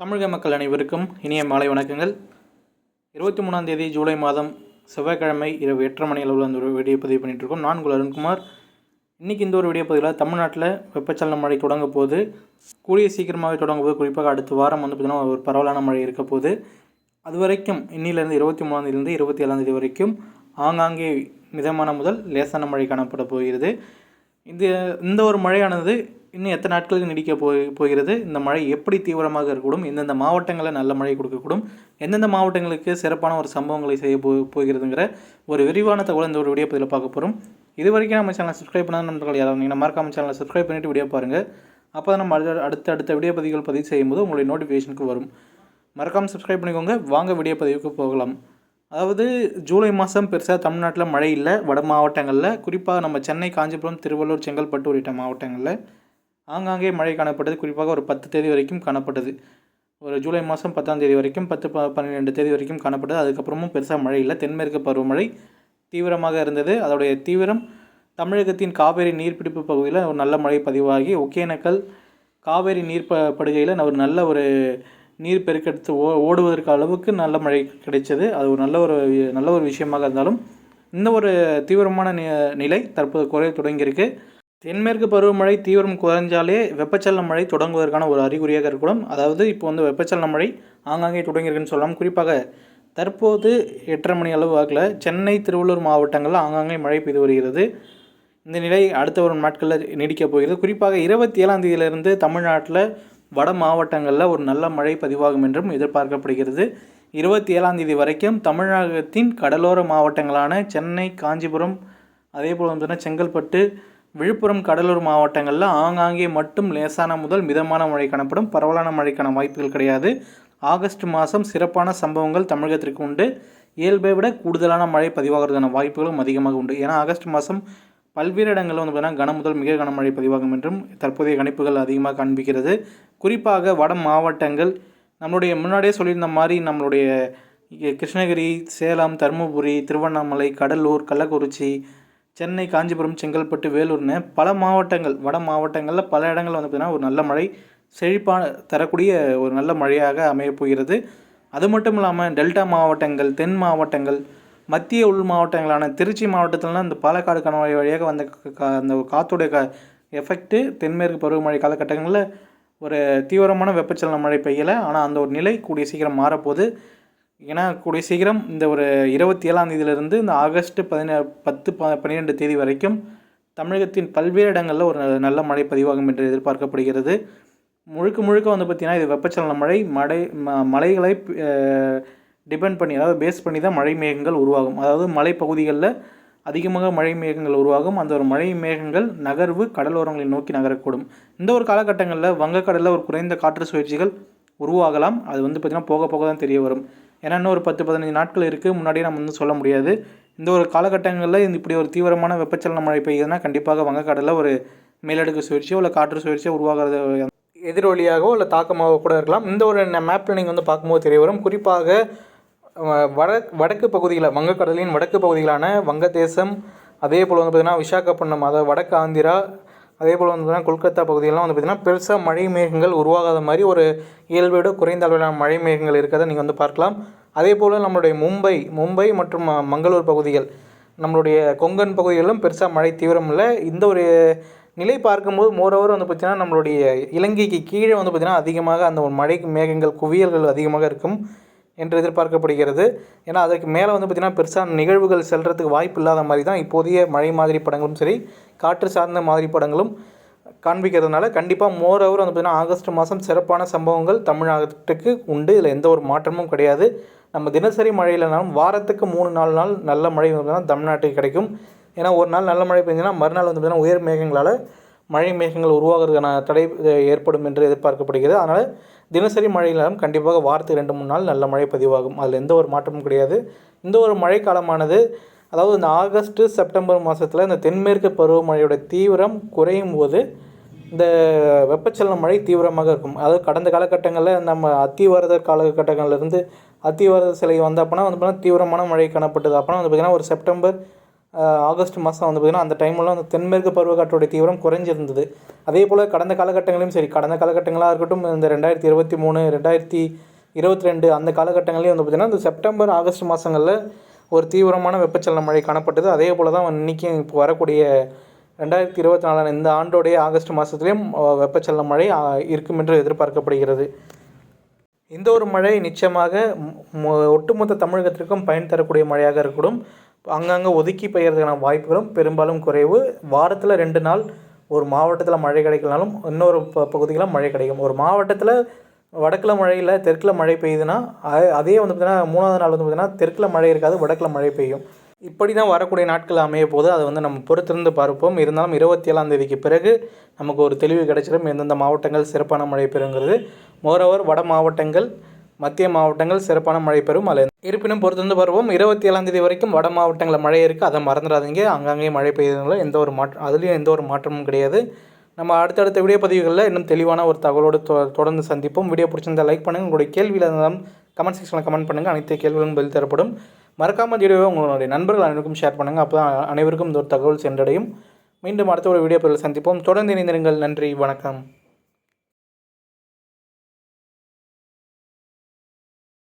தமிழக மக்கள் அனைவருக்கும் இனிய மாலை வணக்கங்கள். இருபத்தி மூணாம் தேதி ஜூலை மாதம் செவ்வாய்க்கிழமை இரவு எட்டரை மணி அளவில் அந்த ஒரு வீடியோ பதிவு பண்ணிகிட்ருக்கோம் இருக்கோம். நான் உங்கள் அருண்குமார். இன்றைக்கி இந்த ஒரு வீடியோ பதிவில் தமிழ்நாட்டில் வெப்பச்சலன மழை தொடங்க போது கூடிய சீக்கிரமாகவே தொடங்க போது குறிப்பாக அடுத்த வாரம் வந்து பார்த்திங்கன்னா ஒரு பரவலான மழை இருக்க போது அது வரைக்கும் இன்னிலேருந்து இருபத்தி மூணாம் தேதியிலிருந்து இருபத்தி ஏழாம் தேதி வரைக்கும் ஆங்காங்கே மிதமான முதல் லேசான மழை காணப்பட போகிறது. இந்த இந்த ஒரு மழையானது இன்னும் எத்தனை நாட்களுக்கு நீடிக்க போய் போகிறது? இந்த மழை எப்படி தீவிரமாக இருக்கக்கூடும்? எந்தெந்த மாவட்டங்களில் நல்ல மழை கொடுக்கக்கூடும்? எந்தெந்த மாவட்டங்களுக்கு சிறப்பான ஒரு சம்பவங்களை செய்ய போ போகிறதுங்கிற ஒரு விரிவான தகவல் இந்த ஒரு வீடியோ பதிவில் பார்க்க போகிறோம் இது வரைக்கும் நம்ம சேனலை சப்ஸ்கிரைப் பண்ணாத நண்பர்கள் யாராவது நீங்கள் மறக்காம சேனலை சப்ஸ்கிரைப் பண்ணிவிட்டு வீடியோ பாருங்கள் அப்போ தான் நம்ம அடுத்த அடுத்த அடுத்த வீடியோ பதிவுகள் பதிவு செய்யும்போது உங்களுடைய நோட்டிஃபிகேஷனுக்கு வரும். மறக்காமல் சப்ஸ்கிரைப் பண்ணிக்கோங்க. வாங்க வீடியோ பதிவுக்கு போகலாம். அதாவது ஜூலை மாதம் பெருசாக தமிழ்நாட்டில் மழை இல்லை. வட மாவட்டங்களில் குறிப்பாக நம்ம சென்னை காஞ்சிபுரம் திருவள்ளூர் செங்கல்பட்டு உள்ளிட்ட மாவட்டங்களில் ஆங்காங்கே மழை காணப்பட்டது. குறிப்பாக ஒரு பத்து தேதி வரைக்கும் காணப்பட்டது. ஒரு ஜூலை மாதம் பத்தாம் தேதி வரைக்கும் பத்து ப பன்னிரெண்டு தேதி வரைக்கும் காணப்பட்டது. அதுக்கப்புறமும் பெருசாக மழை இல்லை. தென்மேற்கு பருவமழை தீவிரமாக இருந்தது. அதோடைய தீவிரம் தமிழகத்தின் காவேரி நீர்பிடிப்பு பகுதியில் ஒரு நல்ல மழை பதிவாகி ஒகேனக்கல் காவேரி நீர் ப படுகையில் ஒரு நல்ல ஒரு நீர் பெருக்கெடுத்து ஓ ஓடுவதற்கு அளவுக்கு நல்ல மழை கிடைச்சது. அது ஒரு நல்ல ஒரு நல்ல ஒரு விஷயமாக இருந்தாலும் இந்த ஒரு தீவிரமான நிலை தற்போது குறைய தொடங்கியிருக்கு. தென்மேற்கு பருவமழை தீவிரம் குறைஞ்சாலே வெப்பச்சலன மழை தொடங்குவதற்கான ஒரு அறிகுறியாக இருக்கக்கூடும். அதாவது இப்போ வந்து வெப்பச்சலன மழை ஆங்காங்கே தொடங்கியிருக்குன்னு சொல்லலாம். குறிப்பாக தற்போது எட்டரை மணி அளவு வாக்கில் சென்னை திருவள்ளூர் மாவட்டங்களில் ஆங்காங்கே மழை பெய்து வருகிறது. இந்த நிலை அடுத்த ஒரு நாட்களில் நீடிக்கப் போகிறது. குறிப்பாக இருபத்தி ஏழாம் தேதியிலிருந்து தமிழ்நாட்டில் வட மாவட்டங்களில் ஒரு நல்ல மழை பதிவாகும் என்றும் எதிர்பார்க்கப்படுகிறது. இருபத்தி ஏழாம் தேதி வரைக்கும் தமிழகத்தின் கடலோர மாவட்டங்களான சென்னை காஞ்சிபுரம் அதே போல் வந்து செங்கல்பட்டு விழுப்புரம் கடலூர் மாவட்டங்களில் ஆங்காங்கே மட்டும் லேசான முதல் மிதமான மழை காணப்படும். பரவலான மழைக்கான வாய்ப்புகள் கிடையாது. ஆகஸ்ட் மாதம் சிறப்பான சம்பவங்கள் தமிழகத்திற்கு உண்டு. இயல்பை விட கூடுதலான மழை பதிவாகிறதுக்கான வாய்ப்புகளும் அதிகமாக உண்டு. ஏன்னா ஆகஸ்ட் மாதம் பல்வேறு இடங்களில் வந்து பார்த்திங்கன்னா கன முதல் மிக கனமழை பதிவாகும் என்றும் தற்போதைய கணிப்புகள் அதிகமாக காண்பிக்கிறது. குறிப்பாக வட மாவட்டங்கள் நம்மளுடைய முன்னாடியே சொல்லியிருந்த மாதிரி நம்மளுடைய கிருஷ்ணகிரி சேலம் தருமபுரி திருவண்ணாமலை கடலூர் கள்ளக்குறிச்சி சென்னை காஞ்சிபுரம் செங்கல்பட்டு வேலூர்னு பல மாவட்டங்கள் வட மாவட்டங்களில் பல இடங்களில் வந்து பார்த்திங்கன்னா ஒரு நல்ல மழை செழிப்பான தரக்கூடிய ஒரு நல்ல மழையாக அமையப் போகிறது. அது மட்டும் இல்லாமல் டெல்டா மாவட்டங்கள் தென் மாவட்டங்கள் மத்திய உள் மாவட்டங்களான திருச்சி மாவட்டத்திலலாம் இந்த பாலக்காடு கணவாய் வழியாக வந்த கா அந்த காற்றுடைய க எஃபெக்ட்டு தென்மேற்கு பருவமழை காலகட்டங்களில் ஒரு தீவிரமான வெப்பச்சலன மழை பெய்யலை. ஆனால் அந்த ஒரு நிலை கூடிய சீக்கிரம் மாறப்போகுது. ஏன்னா கூடிய சீக்கிரம் இந்த ஒரு இருபத்தி ஏழாம் தேதியிலிருந்து இந்த ஆகஸ்ட் பதினே பத்து ப பன்னிரெண்டு தேதி வரைக்கும் தமிழகத்தின் பல்வேறு இடங்களில் ஒரு நல்ல மழை பதிவாகும் என்று எதிர்பார்க்கப்படுகிறது. முழுக்க முழுக்க வந்து பார்த்திங்கன்னா இது வெப்பச்சலன மழை. மழை ம மலைகளை டிபெண்ட் பண்ணி அதாவது பேஸ் பண்ணி தான் மழை மேகங்கள் உருவாகும். அதாவது மலைப்பகுதிகளில் அதிகமாக மழை மேகங்கள் உருவாகும். அந்த ஒரு மழை மேகங்கள் நகர்வு கடலோரங்களை நோக்கி நகரக்கூடும். இந்த ஒரு காலகட்டங்களில் வங்கக்கடலில் ஒரு குறைந்த காற்று சுழற்சிகள் உருவாகலாம். அது வந்து பார்த்திங்கன்னா போக போக தான் தெரிய வரும். ஏன்னா இன்னும் ஒரு பத்து பதினஞ்சு நாட்கள் இருக்குது முன்னாடியே நம்ம வந்து சொல்ல முடியாது. இந்த ஒரு காலகட்டங்களில் இந்த இப்படி ஒரு தீவிரமான வெப்பச்சலன மழை பெய்யுதுன்னா கண்டிப்பாக வங்கக்கடலில் ஒரு மேலடுக்கு சுழற்சியோ இல்லை காற்று சுழற்சியோ உருவாகிறது எதிரொலியாகவோ இல்லை தாக்கமாகவோ கூட இருக்கலாம். இந்த ஒரு மேப்பில் நீங்கள் வந்து பார்க்கும்போது தெரிய வரும். குறிப்பாக வட வடக்கு பகுதியில் வங்கக்கடலின் வடக்கு பகுதிகளான வங்கதேசம் அதே போல் வந்து பார்த்திங்கன்னா விசாகப்பட்டினம் அதாவது வடக்கு ஆந்திரா அதே போல் வந்து பார்த்திங்கன்னா கொல்கத்தா பகுதியெல்லாம் வந்து பார்த்திங்கன்னா பெருசாக மழை மேகங்கள் உருவாகாத மாதிரி ஒரு இயல்போடு குறைந்த அளவிலான மழை மேகங்கள் இருக்கிறத நீங்கள் வந்து பார்க்கலாம். அதே போல் நம்மளுடைய மும்பை மும்பை மற்றும் மங்களூர் பகுதிகள் நம்மளுடைய கொங்கன் பகுதிகளிலும் பெருசாக மழை தீவிரம் இல்லை. இந்த ஒரு நிலை பார்க்கும்போது மோரோவர் வந்து பார்த்திங்கன்னா நம்மளுடைய இலங்கைக்கு கீழே வந்து பார்த்திங்கன்னா அதிகமாக அந்த மழை மேகங்கள் குவியல்கள் அதிகமாக இருக்கும். என்று எதிர்பார்க்கப்படுகிறது. ஏன்னா அதுக்கு மேலே வந்து பார்த்திங்கன்னா பெருசாக நிகழ்வுகள் செல்கிறதுக்கு வாய்ப்பு இல்லாத மாதிரி தான் இப்போதைய மழை மாதிரி படங்களும் சரி காற்று சார்ந்த மாதிரி படங்களும் காண்பிக்கிறதுனால கண்டிப்பாக மோர் ஓவர் வந்து பார்த்திங்கன்னா ஆகஸ்ட் மாதம் சிறப்பான சம்பவங்கள் தமிழ்நாட்டுக்கு உண்டு. இதில் எந்த ஒரு மாற்றமும் கிடையாது. நம்ம தினசரி மழையிலனாலும் வாரத்துக்கு மூணு நாலு நாள் நல்ல மழை வந்து தமிழ்நாட்டுக்கு கிடைக்கும். ஏன்னா ஒரு நாள் நல்ல மழை பெஞ்சுன்னா மறுநாள் வந்து பார்த்திங்கன்னா உயர் மேகங்களால் மழை மேகங்கள் உருவாகிறதுக்கான தடை ஏற்படும் என்று எதிர்பார்க்கப்படுகிறது. அதனால் தினசரி மழையிலும் கண்டிப்பாக வாரத்துக்கு ரெண்டு மூணு நாள் நல்ல மழை பதிவாகும். அதில் எந்த ஒரு மாற்றமும் கிடையாது. இந்த ஒரு மழைக்காலமானது அதாவது இந்த ஆகஸ்ட்டு செப்டம்பர் மாதத்தில் இந்த தென்மேற்கு பருவமழையோட தீவிரம் குறையும் போது இந்த வெப்பச்சலன மழை தீவிரமாக இருக்கும். அதாவது கடந்த காலகட்டங்களில் நம்ம அத்திவரத காலகட்டங்கள்லேருந்து அத்திவரத சிலை வந்தப்போனா வந்து பார்த்தீங்கன்னா தீவிரமான மழை காணப்பட்டது. அப்போனா வந்து பார்த்திங்கன்னா ஒரு செப்டம்பர் ஆகஸ்ட் மாதம் வந்து பார்த்திங்கன்னா அந்த டைம்லாம் அந்த தென்மேற்கு பருவக்காற்றோடைய தீவிரம் குறைஞ்சிருந்தது. அதே போல் கடந்த காலகட்டங்களையும் சரி கடந்த காலகட்டங்களாக இருக்கட்டும் இந்த ரெண்டாயிரத்தி இருபத்தி மூணு ரெண்டாயிரத்தி இருபத்தி ரெண்டு அந்த காலகட்டங்களையும் வந்து பார்த்திங்கன்னா இந்த செப்டம்பர் ஆகஸ்ட் மாதங்களில் ஒரு தீவிரமான வெப்பச்சலன மழை காணப்பட்டது. அதே போல் தான் இன்றைக்கும் இப்போ வரக்கூடிய ரெண்டாயிரத்தி இருபத்தி நாலாம் இந்த ஆண்டோடைய ஆகஸ்ட் மாதத்துலேயும் வெப்பச்சலன மழை இருக்கும் என்று எதிர்பார்க்கப்படுகிறது. இந்த ஒரு மழை நிச்சயமாக ஒட்டுமொத்த தமிழகத்திற்கும் பயன் தரக்கூடிய மழையாக இருக்கட்டும் அங்கங்கே ஒதுக்கி பெய்யறதுக்கான வாய்ப்புகளும் பெரும்பாலும் குறைவு. வாரத்தில் ரெண்டு நாள் ஒரு மாவட்டத்தில் மழை கிடைக்கலனாலும் இன்னொரு ப பகுதிகளில் மழை கிடைக்கும். ஒரு மாவட்டத்தில் வடக்கில் மழை இல்லை தெற்கில் மழை பெய்யுதுன்னா அதே வந்து பார்த்திங்கன்னா மூணாவது நாள் வந்து பார்த்திங்கன்னா தெற்கில் மழை இருக்காது வடக்கில் மழை பெய்யும். இப்படி தான் வரக்கூடிய நாட்கள் அமைய போது அதை வந்து நம்ம பொறுத்திருந்து பார்ப்போம். இருந்தாலும் இருபத்தி ஏழாம் தேதிக்கு பிறகு நமக்கு ஒரு தெளிவு கிடைச்சிடும். எந்தெந்த மாவட்டங்கள் சிறப்பான மழை பெறுங்கிறது. மோரோவர் வட மாவட்டங்கள் மத்திய மாவட்டங்கள் சிறப்பான மழை பெறும் அதில் இருப்பினும் பொறுத்திருந்து வருவோம் இருபத்தி ஏழாம் தேதி வரைக்கும் வட மாவட்டங்களில் மழை இருக்குது அதை மறந்துடாதீங்க. அங்கங்கே மழை பெய்யுதுங்களா எந்த ஒரு மாற்றம் அதுலேயும் எந்த ஒரு மாற்றமும் கிடையாது. நம்ம அடுத்தடுத்த வீடியோ பதிவுகளில் இன்னும் தெளிவான ஒரு தகவலோடு தொ தொடர்ந்து சந்திப்போம். வீடியோ பிடிச்சிருந்தா லைக் பண்ணுங்கள் உங்களுடைய கேள்வியில் இருந்தாலும் கமெண்ட் செக்ஷனில் கமெண்ட் பண்ணுங்கள் அனைத்து கேள்விகளும் பதில் தரப்படும். மறக்காமல் வீடியோவை உங்களுடைய நண்பர்கள் அனைவருக்கும் ஷேர் பண்ணுங்கள் அப்போ தான் அனைவருக்கும் இந்த ஒரு தகவல் சென்றடையும். மீண்டும் அடுத்த ஒரு வீடியோ பதிவில் சந்திப்போம். தொடர்ந்து இணைந்திருங்கள். நன்றி. வணக்கம்.